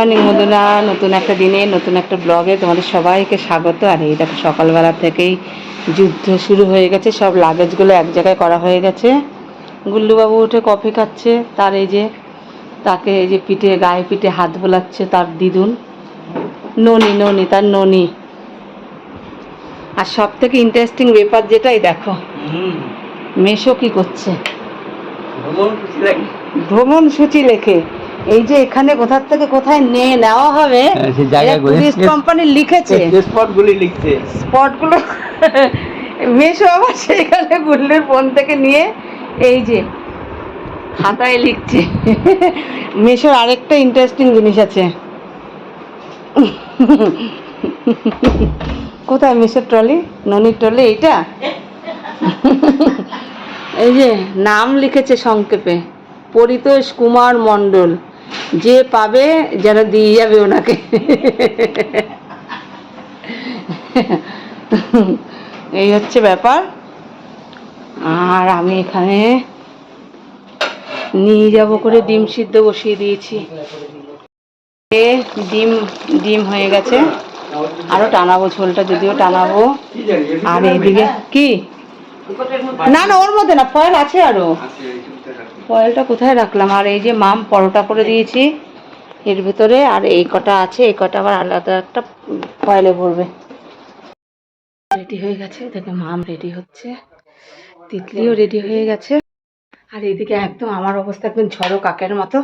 Morning বন্ধুরা নতুন একটা দিনে নতুন একটা ব্লগে তোমাদের সবাইকে স্বাগত। আর এই দেখো সকালবেলা থেকেই যুদ্ধ শুরু হয়ে গেছে। সব লাগেজগুলো এক জায়গায় করা হয়ে গেছে। গুল্লুবাবু উঠে কফি খাচ্ছে। তার এই যে তাকে এই যে পিঠে গায়ে পিঠে হাত বোলাচ্ছে তার দিদুন। ননি ননি তার ননি। আর সব থেকে ইন্টারেস্টিং ব্যাপার যেটাই দেখো মেশো কি করছে? ভ্রমণ সূচি লেখে। এই যে এখানে কোথার থেকে কোথায় নিয়ে নেওয়া হবে হ্যাঁ, টুরিস্ট কোম্পানি লিখেছে। স্পটগুলি লিখছে। স্পটগুলো মেশো আবার সেখানে গুল্লির ফোন থেকে নিয়ে এই যে খাতায় লিখছে। মেশোর আরেকটা ইন্টারেস্টিং জিনিস আছে। কোথায় মেশোর ট্রলি ননির ট্রলি এইটা? এই যে নাম লিখেছে সংক্ষেপে পরিতোষ কুমার মণ্ডল। যে পাবে যেন দিয়ে যাবে ওনাকে। এই হচ্ছে ব্যাপার। আর আমি এখানে নিয়ে যাব করে ডিম সিদ্ধ বসিয়ে দিয়েছি। ডিম ডিম হয়ে গেছে। আরও টানাবো ঝোলটা, যদিও টানাবো। আর এইদিকে কি? না না, ওর মধ্যে না, ফয়েল আছে আরও। ফয়েলটা কোথায় রাখলাম? আর এই যে মাম পরোটা করে দিয়েছি এর ভেতরে, আর এই কটা আছে, এই কটা আবার আলাদা একটা ফয়েলে ভরবে। রেডি হয়ে গেছে দেখে মাম রেডি হচ্ছে, তিতলিও রেডি হয়ে গেছে। আর এইদিকে একদম আমার অবস্থা একদম ঝড়ো কাকের মতো।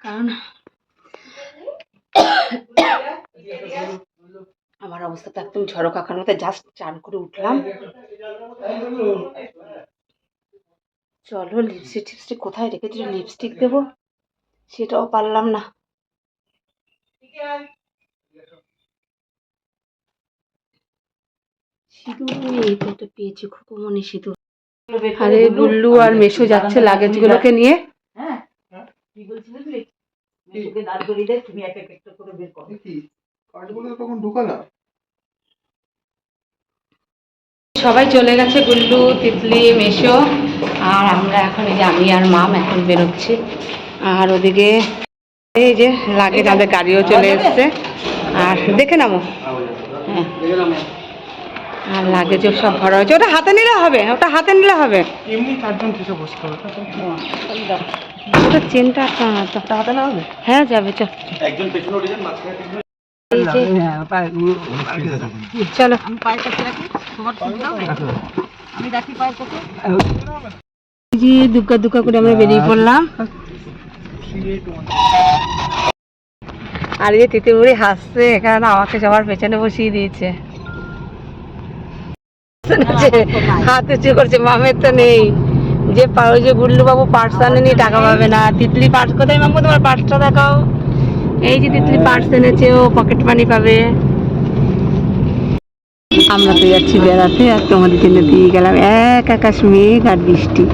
কারণ আমার অবস্থা তো একদম ঝড়ো কাকার মতো, জাস্ট চান করে উঠলাম। চলো লিপস্টিক টিপস্টিক কোথায় রেখেছি লিপস্টিক দেবো? সেটাও পারলাম না। সিঁদুর এই তো একটা পেয়েছি খুকুমনি সিঁদুর। আরে গুল্লু আর মেশো যাচ্ছে লাগেজ গুলোকে নিয়ে কার্ডগুলো তখন ঢুকালাম। সবাই চলে গেছে গুল্লু তিতলি মেশো। আর আমরা এখন এই যে আমি আর মাম এখন বেরোচ্ছি। আর ওদিকে এই যে লাগে আমাদের গাড়িও চলে এসছে। আর দেখে নামো। আর লাগে যে সব ভরা হয়েছে। ওটা হাতে নিলে হবে ওটা হাতে নিলে হবে। এমনি চারজন থেকে বসতে হবে ওটা চেনটা হাতে না হবে। হ্যাঁ যাবে চল। একজন চলো এই দুগ্গা দুগ্গা করে আমরা বেরিয়ে পড়লাম। আর এই তিতিমুড়ি হাসছে কারণ আমাকে সবার পেছনে বসিয়ে দিয়েছে। হাত উঁচু করছে মামের তো নেই। যে ওই যে গুল্লু বাবু পার্স আনেনি টাকা পাবে না। তিতলি পার্স কোথায় মামু? তোমার পার্সটা দেখাও। এই যে তিতলি পার্স এনেছেও পকেট মানি পাবে। আমরা তো যাচ্ছি বেড়াতে, আর তোমাদের জন্য দিয়ে গেলাম। এক আকাশ মেঘ আর বৃষ্টি।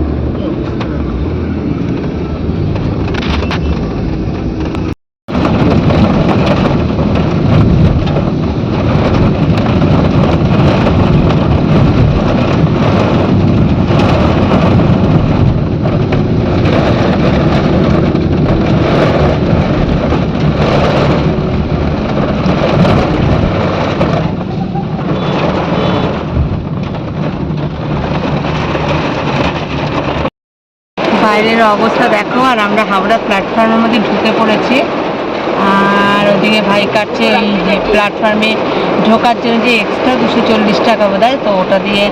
বাইরের অবস্থা দেখো, আর আমরা হাওড়া প্ল্যাটফর্মের মধ্যে ঢুকে পড়েছি। আর ওদিকে ভাই কাটছে এই যে প্ল্যাটফর্মে ঢোকার জন্য যে এক্সট্রা দুশো চল্লিশ টাকা বোধ তো ওটা দিয়ে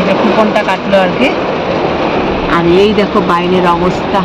এটা কুপনটা কাটলো আর কি। আর এই দেখো বাইরের অবস্থা।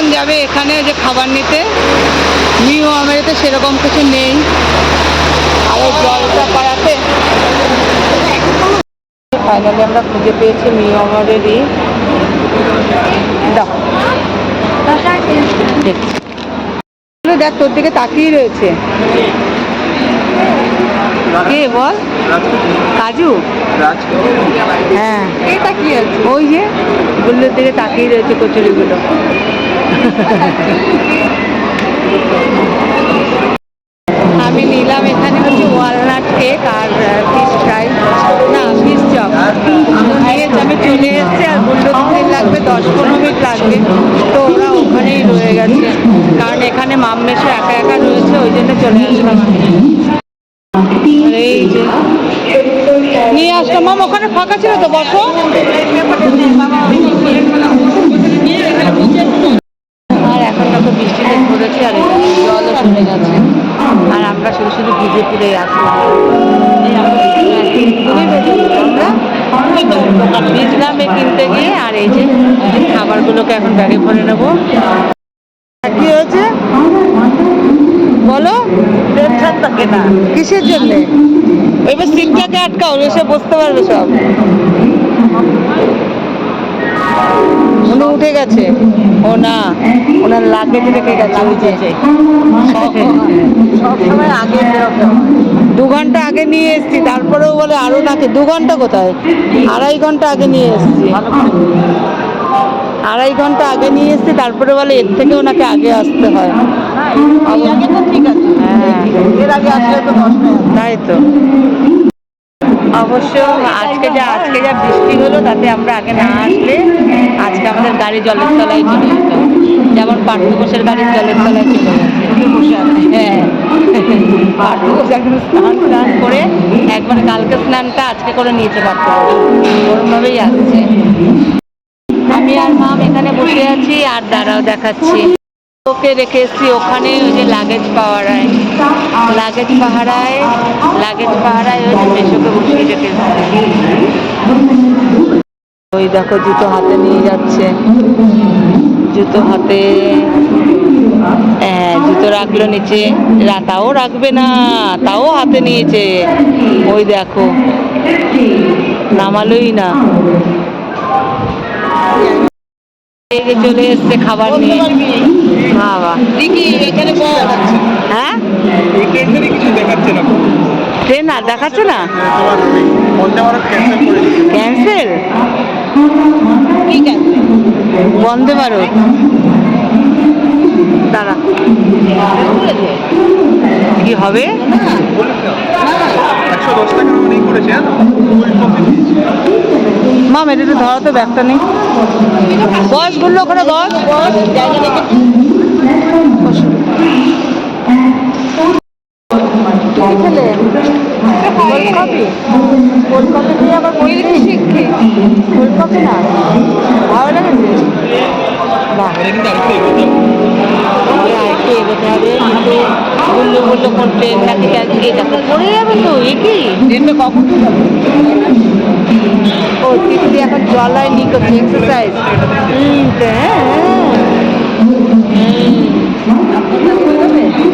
এখন যাবে এখানে যে খাবার নিতে? নিউ আমেরিতে সেরকম কিছু নেই। আর জলটা পাড়াতে। ফাইনালি আমরা খুঁজে পেয়েছি নিউ দাও। দেখ। তোর দিকে তাকিয়ে রয়েছে। কে বল? কাজু? হ্যাঁ। ওই যে, গুল্লোর দিকে তাকিয়ে রয়েছে কচুরিগুলো। আমি নিলাম এখানে হচ্ছে ওয়ালনাট কেক আর ফিশ ফ্রাই না ফিশ চপ নিয়েছি আমি চলে এসেছি আর দিতে লাগবে, দশ পনেরো মিনিট লাগবে। তো ওরা ওখানেই রয়ে গেছে। কারণ এখানে মাম্মেশো একা একা রয়েছে, ওই জন্য চলে আসলাম এই যে নিয়ে আসলাম। মাম, ওখানে ফাঁকা ছিল তো? বসো। পুড়ে আসলাম বেজে এই কিনতে গিয়ে আর এই যে খাবারগুলোকে এখন ব্যাগে ভরে নেব। কি হয়েছে? বলো থাকে না কিসের জন্য? এবার সিটটাকে আটকাও এসে বসতে পারবে সব। উনি উঠে গেছে। ও না ওনার লাগেজ রেখে গেছে ওই যে সবসময় আগে দু ঘণ্টা আগে নিয়ে এসেছি তারপরেও বলে আরও নাকি দু ঘণ্টা কোথায়? আড়াই ঘণ্টা আগে নিয়ে এসেছি। আড়াই ঘণ্টা আগে নিয়ে এসেছি তারপরে বলে এর থেকে ওনাকে আগে আসতে হয়। ঠিক আছে। হ্যাঁ। এর আগে আসলে তো তাই তো। অবশ্য আজকে যা আজকে যা বৃষ্টি হলো, তাতে আমরা আগে না আসলে আজকে আমাদের গাড়ি জলের তলায় চলে যেত। যেমন পার্থ ঘোষের গাড়ি জলের তলায় চলে গেছে হ্যাঁ। পার্থ ঘোষ একদম স্নান স্নান করে একবারে কালকে স্নানটা আজকে করে নিয়েছে পার্থ ঘোষ। ওরমভাবেই আসছে। আমি আর মাম এখানে বসে আছি, আর দাঁড়াও দেখাচ্ছি। ওকে রেখে এসেছি, ওখানে ওই যে লাগেজ পাহারায় লাগেজ পাহারায় লাগেজ পাহারায় ওই মেশোকে বসিয়ে রেখে ওই দেখো, জুতো হাতে নিয়ে যাচ্ছে। জুতো হাতে হ্যাঁ জুতো রাখল নিচে। তাও রাখবে না, তাও হাতে নিয়েছে। ওই দেখো, নামালোই না। এই চলে এসছে খাবার নিয়ে। বাবা। এখানে হ্যাঁ? এই কিছু দেখাচ্ছে না। ট্রেন আর দেখাচ্ছে না? ক্যান্সেল? বন্দে ভারত। দাঁড়া। কি হবে? একশো দশ টাকা করেছে মা মেরে তো ধরা তো ব্যাগটা নেই বসগুলো ওখানে বস ভালো লেগেছে? আরেকটু এগোতে হবে কিন্তু এই দেখো পড়ে যাবে তো এ কি? ট্রেনটা কখন ও তিতলি এখন জলায় নি করছে এক্সারসাইজ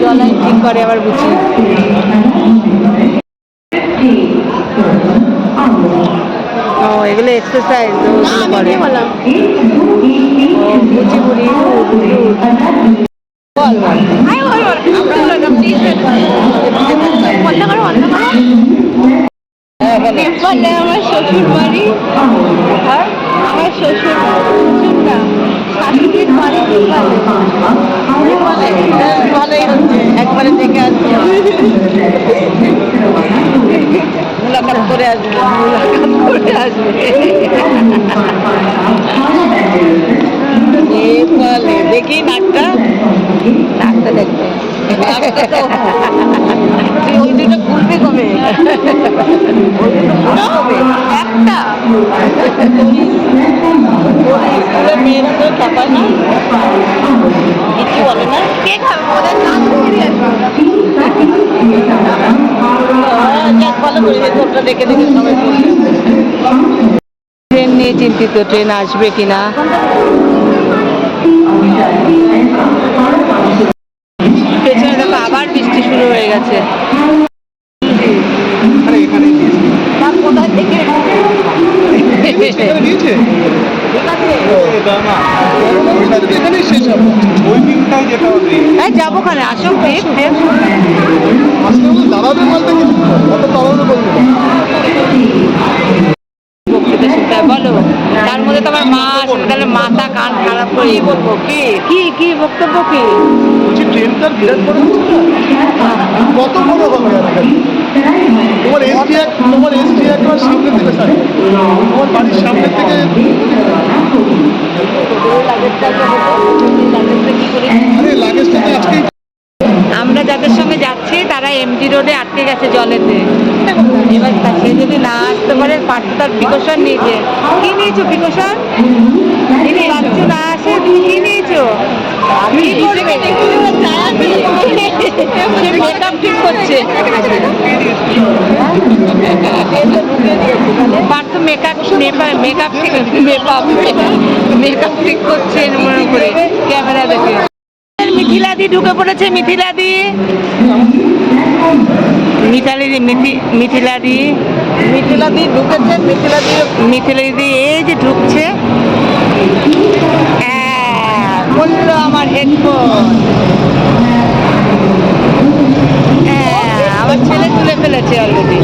জলায় ঠিক করে আবার বুঝি। ও এগুলো এক্সারসাইজ ওগুলো করে। আমার শ্বশুর বাড়ি কোথায়? আমার শ্বশুর শ্বশুর? একবারে দেখে আসব মুলাকাত করে আসবে, মুলাকাত করে আসবে। দেখি নাকটা। নাকটা দেখবে তো বলে না? কে খাবে? ওদের নাম ট্রেন নিয়ে চিন্তিত ট্রেন আসবে কিনা? বক্তৃতা হয় বলো। তার মধ্যে তোমার মা আসবে তাহলে মাথা কান খারাপ করে কি বলব কি? কি কি বক্তব্য কি? বলছি ট্রেনটার বিরাট বড় কত বড় হবে তোমার এসটি এক তোমার এসটি একবার সামনে থেকে থাকে তোমার বাড়ির সামনে থেকে। আরে লাগেজটা তো আজকেই আমরা যাদের সঙ্গে যাচ্ছি তারা এমজি রোডে আটকে গেছে জলেতে এবার সে যদি না আসতে পারে তার প্রিকশন নিয়েছে কি নিয়েছো প্রিকশন বাচ্চু না আসে তুমি কি নিয়েছো? ঠিক করছে। পার্থ মেকআপ মেকআপ ঠিক মেকআপ মেকআপ ঠিক করছে মনে করে। ক্যামেরা দেখে। মিথিলাদি ঢুকে পড়েছে মিথিলাদি। মিথালি মিথি মিথিলাদি। মিথিলাদি ঢুকেছে মিথিলাদি মিথিলাদি এই যে ঢুকছে। হ্যাঁ, বলল আমার হেডফোন হ্যাঁ আমার ছেলে তুলে ফেলেছে অলরেডি